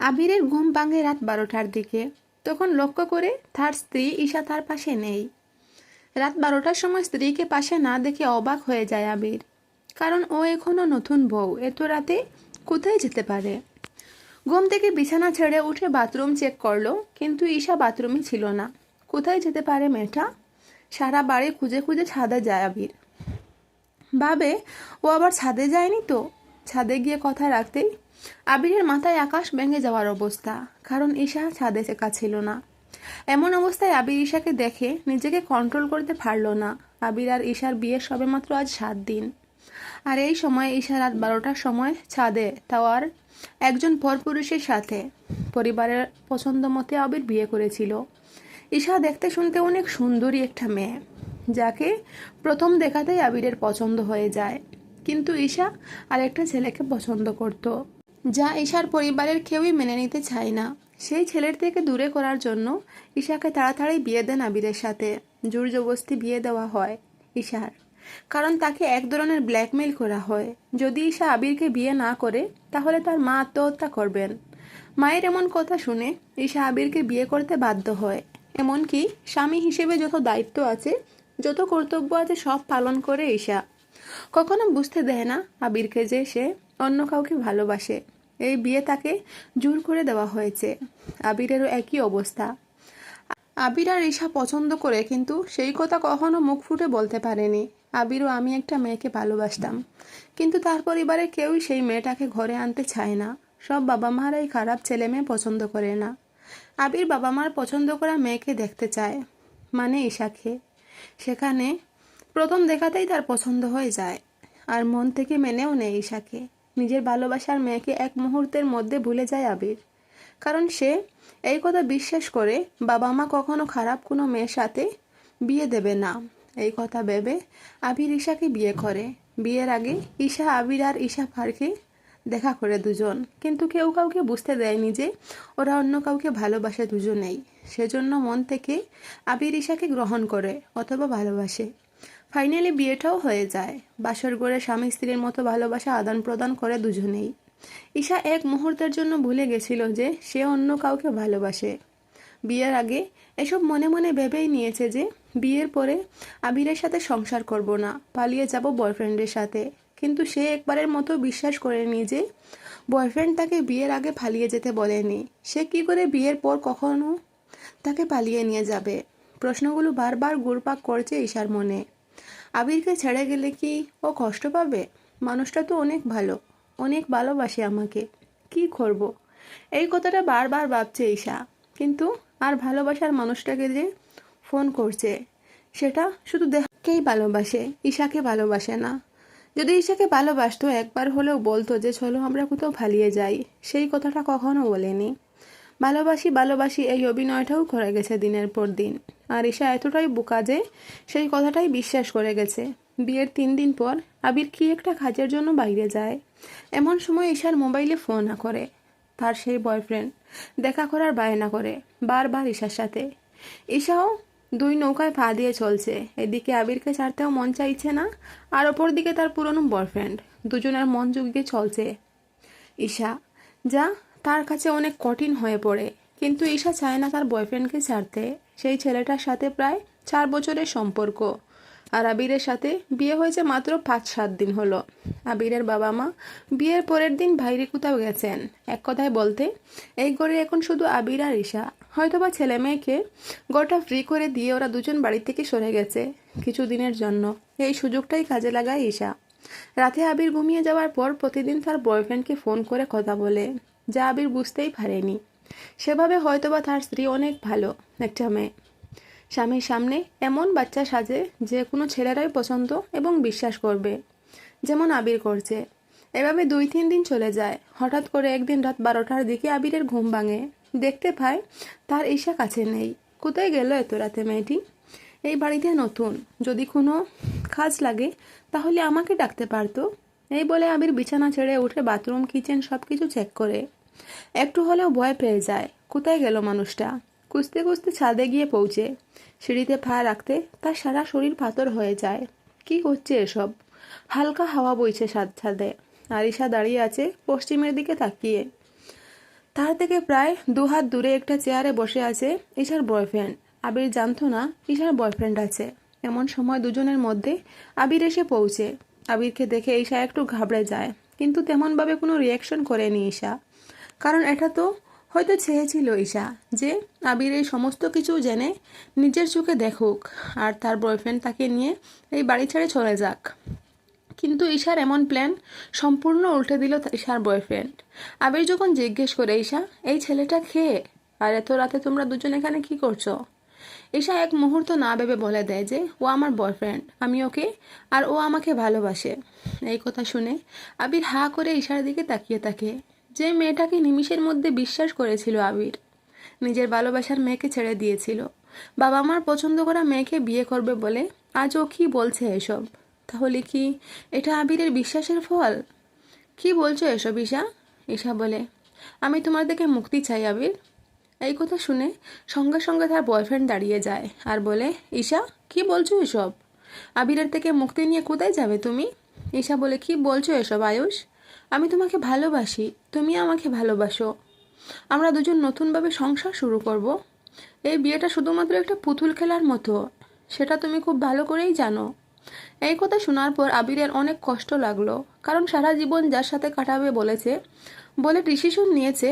আবিরের ঘুম ভাঙে রাত বারোটার দিকে। তখন লক্ষ্য করে তার স্ত্রী ঈশা তার পাশে নেই। রাত বারোটার সময় স্ত্রীকে পাশে না দেখে অবাক হয়ে যায় আবির। কারণ ও এখনও নতুন বউ এত রাতে কোথায় যেতে পারে? ঘুম থেকে বিছানা ছেড়ে উঠে বাথরুম চেক করল, কিন্তু ঈশা বাথরুমই ছিল না। কোথায় যেতে পারে মেয়েটা? সারা বাড়ি খুঁজে খুঁজে ছাদে যায় আবির। ভাবে, ও আবার ছাদে যায়নি তো? ছাদে গিয়ে কথা রাখতেই আবিরের মাথায় আকাশ ভেঙে যাওয়ার অবস্থা, কারণ ঈশা ছাদে শেখা ছিল না। এমন অবস্থায় আবির ঈশাকে দেখে নিজেকে কন্ট্রোল করতে পারল না। আবির আর ঈশার বিয়ে সবেমাত্র আজ সাত দিন। আর এই সময় ঈশা রাত বারোটার সময় ছাদে, তাও আর একজন পরপুরুষের সাথে। পরিবারের পছন্দ মতে আবির বিয়ে করেছিল। ঈশা দেখতে শুনতে অনেক সুন্দরী একটা মেয়ে, যাকে প্রথম দেখাতেই আবিরের পছন্দ হয়ে যায়। কিন্তু ঈশা আর একটা ছেলেকে পছন্দ করত। যা ঈশার পরিবারের কেউই মেনে নিতে চায় না। সেই ছেলের থেকে দূরে করার জন্য ঈশাকে তাড়াতাড়ি বিয়ে দেন আবিরের সাথে। জোর জবস্তি বিয়ে দেওয়া হয় ঈশার। কারণ তাকে এক ধরনের ব্ল্যাকমেল করা হয়। যদি ঈশা আবিরকে বিয়ে না করে, তাহলে তার মা আত্মহত্যা করবেন। মায়ের এমন কথা শুনে ঈশা আবিরকে বিয়ে করতে বাধ্য হয়। এমনকি স্বামী হিসেবে যত দায়িত্ব আছে, যত কর্তব্য আছে সব পালন করে ঈশা। কখনো বুঝতে দেয় না আবিরকে যে সে অন্য কাউকে ভালোবাসে। এই বিয়ে তাকে জোর করে দেওয়া হয়েছে। আবিরেরও একই অবস্থা। আবির আর ঈশা পছন্দ করে, কিন্তু সেই কথা কখনো মুখ ফুটে বলতে পারেনি। আবিরও আমি একটা মেয়েকে ভালোবাসতাম, কিন্তু তার পরিবারে কেউই সেই মেয়েটাকে ঘরে আনতে চায় না। সব বাবা মারাই খারাপ ছেলে মেয়ে পছন্দ করে না। আবির বাবা মার পছন্দ করা মেয়েকে দেখতে চায় মানে ঈশাকে। সেখানে প্রথম দেখাতেই তার পছন্দ হয়ে যায়। আর মন থেকে মেনেও নেয় ঈশাকে। নিজের ভালোবাসার মেয়েকে এক মুহূর্তের মধ্যে ভুলে যায় আবির। কারণ সে এই কথা বিশ্বাস করে বাবা মা কখনো খারাপ কোনো মেয়ের সাথে বিয়ে দেবে না। এই কথা ভেবে আবির ঈশাকে বিয়ে করে। বিয়ের আগে ঈশা, আবির আর ঈশা ফারকে দেখা করে দুজন। কিন্তু কেউ কাউকে বুঝতে দেয়নি যে ওরা অন্য কাউকে ভালোবাসে দুজনেই। সেজন্য মন থেকে আবির ঈশাকে গ্রহণ করে অথবা ভালোবাসে। ফাইনালি বিয়েটাও হয়ে যায়। বাসর গড়ে স্বামী স্ত্রীর মতো ভালোবাসা আদান প্রদান করে দুজনেই। ঈশা এক মুহূর্তের জন্য ভুলে গেছিল যে সে অন্য কাউকে ভালোবাসে। বিয়ের আগে এসব মনে মনে ভেবেই নিয়েছে যে বিয়ের পরে আবিরের সাথে সংসার করব না, পালিয়ে যাব বয়ফ্রেন্ডের সাথে। কিন্তু সে একবারের মতো বিশ্বাস করেনি যে বয়ফ্রেন্ড তাকে বিয়ের আগে পালিয়ে যেতে বলেনি। সে কি করে বিয়ের পর কখনো তাকে পালিয়ে নিয়ে যাবে? প্রশ্নগুলো বারবার ঘুরপাক করছে ঈশার মনে। আবিরকে ছেড়ে গেলে কি ও কষ্ট পাবে? মানুষটা তো অনেক ভালো, অনেক ভালোবাসে আমাকে। কি করব? এই কথাটা বারবার ভাবছে ঈশা। কিন্তু আর ভালোবাসার মানুষটাকে যে ফোন করছে, সেটা শুধু দেখকেই ভালোবাসে, ঈশাকে ভালোবাসে না। যদি ঈশাকে ভালোবাসতো, একবার হলেও বলতো যে, চলো আমরা কোথাও ভালিয়ে যাই। সেই কথাটা কখনো বলেনি। ভালোবাসি ভালোবাসি এই অভিনয়টাও করে গেছে দিনের পর দিন। আর ঈশা এতটাই বোকা যে সেই কথাটাই বিশ্বাস করে গেছে। বিয়ের তিন দিন পর আবির কি একটা কাজের জন্য বাইরে যায়? এমন সময় ঈশার মোবাইলে ফোন না করে। তার সেই বয়ফ্রেন্ড দেখা করার বায়না করে বারবার ঈশার সাথে। ঈশাও দুই নৌকায় পা দিয়ে চলছে। এদিকে আবিরকে ছাড়তেও মন চাইছে না আর ওপর দিকে তার পুরনো বয়ফ্রেন্ড। দুজনের মন যুগিয়ে চলছে। ঈশা, যা তার কাছে অনেক কঠিন হয়ে পড়ে। কিন্তু ঈশা চায় না তার বয়ফ্রেন্ডকে ছাড়তে। সেই ছেলেটার সাথে প্রায় চার বছরের সম্পর্ক। আর আবিরের সাথে বিয়ে হয়েছে মাত্র পাঁচ সাত দিন হলো। আবিরের বাবা মা বিয়ের পরের দিন বাইরে কোথাও গেছেন। এক কথায় বলতে, এই ঘরে এখন শুধু আবির আর ঈশা। হয়তোবা ছেলে মেয়েকে গোটা ফ্রি করে দিয়ে ওরা দুজন বাড়ি থেকে সরে গেছে কিছু দিনের জন্য। এই সুযোগটাই কাজে লাগায় ঈশা। রাতে আবির ঘুমিয়ে যাওয়ার পর প্রতিদিন তার বয়ফ্রেন্ডকে ফোন করে কথা বলে। যা আবির বুঝতেই পারেনি। সেভাবে হয়তোবা তার স্ত্রী অনেক ভালো একটা মেয়ে। স্বামীর সামনে এমন বাচ্চা সাজে যে কোনো ছেলেরাই পছন্দ এবং বিশ্বাস করবে, যেমন আবির করছে। এভাবে দুই তিন দিন চলে যায়। হঠাৎ করে একদিন রাত বারোটার দিকে আবিরের ঘুম ভাঙে। দেখতে পায় তার ঈশা কাছে নেই। কোথায় গেল এত রাতে মেয়েটি? এই বাড়িতে নতুন। যদি কোনো কাজ লাগে, তাহলে আমাকে ডাকতে পারতো। এই বলে আবির বিছানা ছেড়ে উঠে বাথরুম, কিচেন সব কিছু চেক করে। একটু হলেও ভয় পেয়ে যায়। কোথায় গেল মানুষটা? খুঁজতে খুঁজতে ছাদে গিয়ে পৌঁছে। সিঁড়িতে পা রাখতে তার সারা শরীর পাথর হয়ে যায়। কি হচ্ছে এসব? হালকা হাওয়া বইছে সাদ ছাদে। আরিশা দাঁড়িয়ে আছে পশ্চিমের দিকে তাকিয়ে। তার থেকে প্রায় দু হাত দূরে একটা চেয়ারে বসে আছে ঈশার বয়ফ্রেন্ড। আবির জানতো না ঈশার বয়ফ্রেন্ড আছে। এমন সময় দুজনের মধ্যে আবির এসে পৌঁছে। আবিরকে দেখে ঈশা একটু ঘাবড়ে যায়, কিন্তু তেমনভাবে কোনো রিয়াকশন করেনি ঈশা। কারণ এটা তো হয়তো চেয়েছিল ঈশা যে আবির এই সমস্ত কিছু জেনে নিজের চোখে দেখুক আর তার বয়ফ্রেন্ড তাকে নিয়ে এই বাড়ি ছেড়ে চলে যাক। কিন্তু ঈশার এমন প্ল্যান সম্পূর্ণ উল্টে দিল ঈশার বয়ফ্রেন্ড আবির যখন জিজ্ঞেস করে, ঈশা, এই ছেলেটা খেয়ে আর এত রাতে তোমরা দুজন এখানে কি করছ? ঈশা এক মুহূর্ত না ভেবে বলে দেয় যে, ও আমার বয়ফ্রেন্ড আমি ওকে আর ও আমাকে ভালোবাসে। এই কথা শুনে আবির হা করে ঈশার দিকে তাকিয়ে থাকে। যে মেয়েটাকে নিমিষের মধ্যে বিশ্বাস করেছিল আবির, নিজের ভালোবাসার মেয়েকে ছেড়ে দিয়েছিল। বাবা মার পছন্দ করা মেয়েকে বিয়ে করবে বলে আজ ও কি বলছে এসব? তাহলে কি এটা আবিরের বিশ্বাসের ফল? কি বলছো এসব, ঈশা? ঈশা বলে, আমি তোমার থেকে মুক্তি চাই আবির। এই কথা শুনে সঙ্গে সঙ্গে তার বয়ফ্রেন্ড দাঁড়িয়ে যায় আর বলে, ঈশা, কি বলছো এসব? আবিরের থেকে মুক্তি নিয়ে কোথায় যাবে তুমি? ঈশা বলে, কি বলছো এসব, আয়ুষ? আমি তোমাকে ভালোবাসি, তুমি আমাকে ভালোবাসো। আমরা দুজন নতুনভাবে সংসার শুরু করব। এই বিয়েটা শুধুমাত্র একটা পুতুল খেলার মতো, সেটা তুমি খুব ভালো করেই জানো। এই কথা শোনার পর আবিরের অনেক কষ্ট লাগল, কারণ সারা জীবন যার সাথে কাটাবে বলেছে, বলে ডিসিশন নিয়েছে,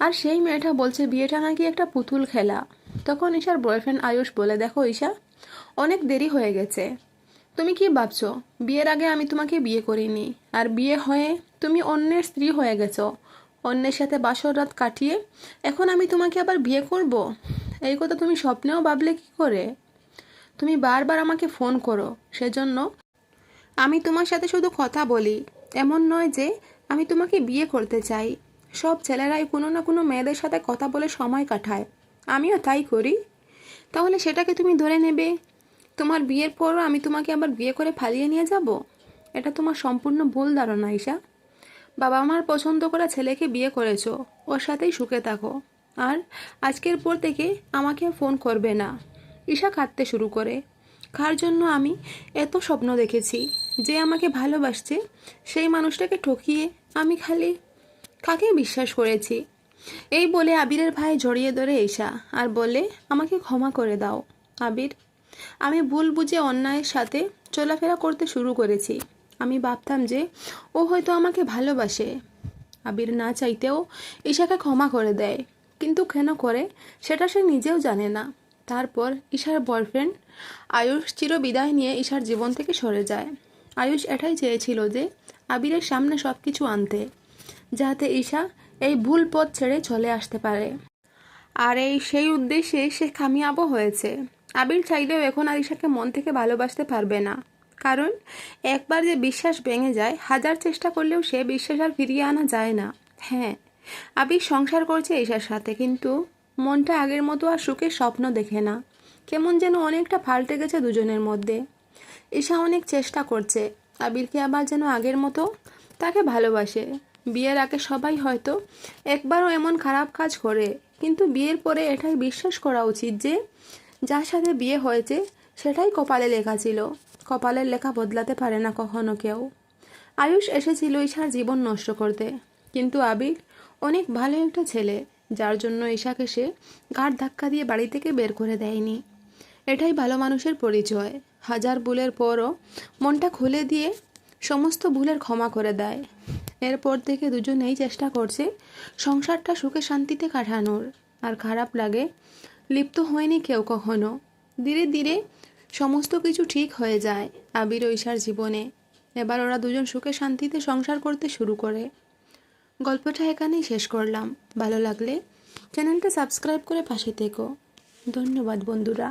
আর সেই মেয়েটা বলছে, বিয়েটা নাকি একটা পুতুল খেলা। তখন ঈশার বয়ফ্রেন্ড আয়ুষ বলে, দেখো ঈশা, অনেক দেরি হয়ে গেছে। তুমি কি ভাবছ? বিয়ের আগে আমি তোমাকে বিয়ে করিনি। আর বিয়ে হয়ে তুমি অন্যের স্ত্রী হয়ে গেছো। অন্যের সাথে বাসর রাত কাটিয়ে এখন আমি তোমাকে আবার বিয়ে করব? এই কথা তুমি স্বপ্নেও ভাবলে কি করে? তুমি বারবার আমাকে ফোন করো, সেজন্য আমি তোমার সাথে শুধু কথা বলি। এমন নয় যে আমি তোমাকে বিয়ে করতে চাই। সব ছেলেরাই কোনো না কোনো মেয়েদের সাথে কথা বলে সময় কাটায়। আমিও তাই করি। তাহলে সেটাকে তুমি ধরে নেবে তোমার বিয়ের পরও আমি তোমাকে আবার বিয়ে করে ফালিয়ে নিয়ে যাব? এটা তোমার সম্পূর্ণ ভুল ধারণা, ঈশা। বাবা মার পছন্দ করা ছেলেকে বিয়ে করেছ, ওর সাথেই সুখে থাকো। আর আজকের পর থেকে আমাকে ফোন করবে না। ঈশা কাঁদতে শুরু করে। কার জন্য আমি এত স্বপ্ন দেখেছি? যে আমাকে ভালোবাসছে, সেই মানুষটাকে ঠকিয়ে আমি খালি কাকে বিশ্বাস করেছি? এই বলে আবিরের ভাই জড়িয়ে ধরে ঈশা আর বলে, আমাকে ক্ষমা করে দাও, আবির। আমি ভুল বুঝে অন্যায়ের সাথে চলাফেরা করতে শুরু করেছি। আমি ভাবতাম যে ও হয়তো আমাকে ভালোবাসে। আবির না চাইতেও ঈশাকে ক্ষমা করে দেয়। কিন্তু কেন করে, সেটা সে নিজেও জানে না। তারপর ঈশার বয়ফ্রেন্ড আয়ুষ চির বিদায় নিয়ে ঈশার জীবন থেকে সরে যায়। আয়ুষ এটাই চেয়েছিল যে আবিরের সামনে সব কিছু আনতে, যাতে ঈশা এই ভুল পথ ছেড়ে চলে আসতে পারে। আর এই সেই উদ্দেশ্যে সে কামিয়াবও হয়েছে। আবির চাইলেও এখন আর ঈশাকে মন থেকে ভালোবাসতে পারবে না। কারণ, একবার যে বিশ্বাস ভেঙে যায়, হাজার চেষ্টা করলেও সে বিশ্বাস আর ফিরিয়ে আনা যায় না। হ্যাঁ আবির সংসার করছে ঈশার সাথে, কিন্তু মনটা আগের মতো আর সুখের স্বপ্ন দেখে না। কেমন যেন অনেকটা ফাল্টে গেছে দুজনের মধ্যে। ঈশা অনেক চেষ্টা করছে, আবিরকে আবার যেন আগের মতো তাকে ভালোবাসে। বিয়ের আগে সবাই হয়তো একবারও এমন খারাপ কাজ করে, কিন্তু বিয়ের পরে এটাই বিশ্বাস করা উচিত যে যার সাথে বিয়ে হয়েছে, সেটাই কপালে লেখা ছিল। কপালের লেখা বদলাতে পারে না কখনো কেউ। আয়ুষ এসেছিল ঈশার জীবন নষ্ট করতে। কিন্তু আবির অনেক ভালো একটা ছেলে, যার জন্য ঈশাকে সে ঘাট ধাক্কা দিয়ে বাড়ি থেকে বের করে দেয়নি। এটাই ভালো মানুষের পরিচয়। হাজার ভুলের পরও মনটা খুলে দিয়ে সমস্ত ভুলের ক্ষমা করে দেয়। এরপর থেকে দুজনেই চেষ্টা করছে সংসারটা সুখে শান্তিতে কাটানোর। আর খারাপ লাগে লিপ্ত হয়নি কেউ কখনো। ধীরে ধীরে সমস্ত কিছু ঠিক হয়ে যায় আবির ঐশার জীবনে। এবার ওরা দুজন সুখে শান্তিতে সংসার করতে শুরু করে। গল্পটা এখানেই শেষ করলাম। ভালো লাগলে চ্যানেলটা সাবস্ক্রাইব করে পাশে থেকো। ধন্যবাদ বন্ধুরা।